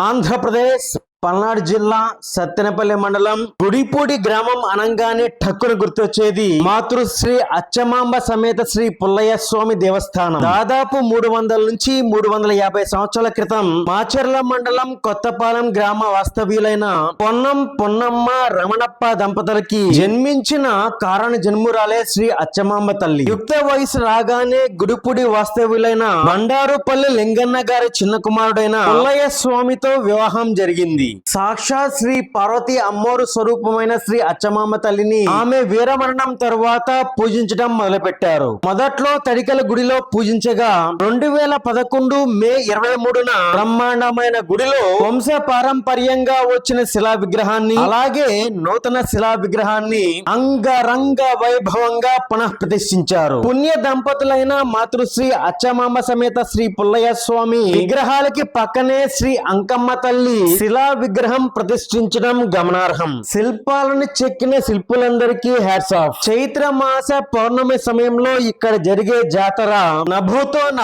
ఆంధ్రప్రదేశ్ పల్నాడు జిల్లా సత్తెనపల్లి మండలం గుడిపూడి గ్రామం అనంగానే ఠక్కున గుర్తొచ్చేది. మాతృశ్రీ అచ్చమాంబ సమేత శ్రీ పుల్లయ్య స్వామి దేవస్థానం. దాదాపు మూడు వందల నుంచి మూడు వందల యాభై సంవత్సరాల క్రితం మాచర్ల మండలం కొత్తపాలెం గ్రామ వాస్తవ్యులైన పొన్నం పొన్నమ్మ రమణప్ప దంపతులకి జన్మించిన కారణ జన్మురాలే శ్రీ అచ్చమాంబ తల్లి. యుక్త వయసు రాగానే గుడిపూడి వాస్తవ్యులైన బండారుపల్లి లింగన్న గారి చిన్న కుమారుడైన పుల్లయ్య స్వామితో వివాహం జరిగింది. సాక్షాత్ శ్రీ పార్వతి అమ్మోరు స్వరూపమైన శ్రీ అచ్చమామ తల్లిని ఆమె వీరమరణం తరువాత పూజించడం మొదలుపెట్టారు. మొదట్లో తడికల గుడిలో పూజించగా రెండు వేల పదకొండు మే ఇరవై మూడున బ్రహ్మాండమైన గుడిలో వంశ పారంపర్యంగా వచ్చిన శిలా విగ్రహాన్ని అలాగే నూతన శిలా విగ్రహాన్ని అంగరంగ వైభవంగా పునః ప్రతిష్ఠించారు పుణ్య దంపతులైన మాతృశ్రీ అచ్చమామ సమేత శ్రీ పుల్లయ్య స్వామి విగ్రహాలకి పక్కనే శ్రీ అంకమ్మ తల్లి శిలా విగ్రహం ప్రతిష్ఠించడం గమనార్హం. శిల్పాలను చెక్కిన శిల్పులందరికీ హ్యాట్స్ ఆఫ్ చైత్ర మాస పౌర్ణమి సమయంలో ఇక్కడ జరిగే జాతర నభూతో న